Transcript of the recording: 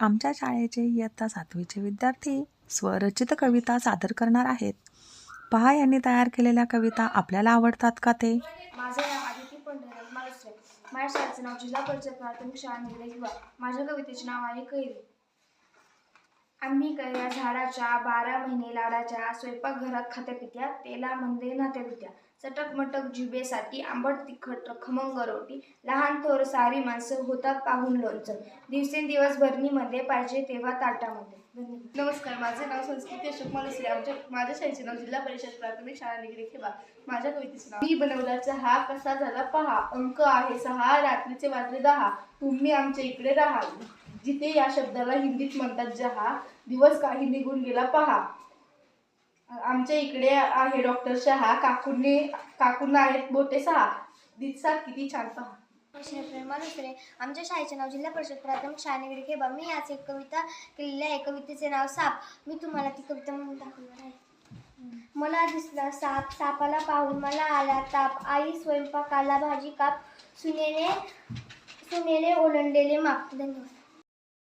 आमच्या शाळेचे इयत्ता सातवीचे विद्यार्थी स्वरचित कविता सादर करणार आहेत. पहा यांनी तयार केलेल्या कविता आपल्याला आवडतात का ते? माझे नाव आदिती पंढरनाथ मालुसरे माझ्या शाळेचं नाव जिल्हा परिषद प्राथमिक शाळा निगडे माझ्या कवितेचे नाव आहे कैरी. आम्ही कैऱ्या झाडाच्या बारा महिने लाडाच्या स्वयंपाकघरात खात्या पित्या तेला मंदे नात्या पित्या चटक मटक जिभेसाठी आंबट तिखट खमंग रोटी लहान थोर सारी माणसं होतात पाहून लोणचं. दिवसेंदिवस भरणीमध्ये पाहिजे तेव्हा ताटामध्ये. धन्यवाद. नमस्कार माझे नाव संस्कृती अशोक मालुसरे आमच्या माझ्या शाळेचे नाव जिल्हा परिषद प्राथमिक शाळा निगडी खेबा माझ्या कवितेचे नाव मी बनवला चहा कसा झाला पहा. अंक आहे सहा रात्रीचे वाजले दहा. तुम्ही आमच्या इकडे राहा. जिथे या शब्दाला हिंदीत म्हणतात जहा दिवस काही निघून गेला पहा. आमच्या इकडे आहे डॉक्टर शहा. काकूने काकूंना आहेत बोटे सहा. दिसतात किती छान पहा. मनुसरे आमच्या शाळेचे नाव जिल्हा परिषद प्राथमिक शाळा खेबा. मी आज एक कविता केलेली आहे. कवितेचे नाव साप. मी तुम्हाला ती कविता म्हणून दाखवणार आहे. मला दिसला साप. सापाला पाहून मला आला ताप. आई स्वयंपाकाला भाजी काप. सुनेने सुनेने ओलंडलेले माप. धन्यवाद.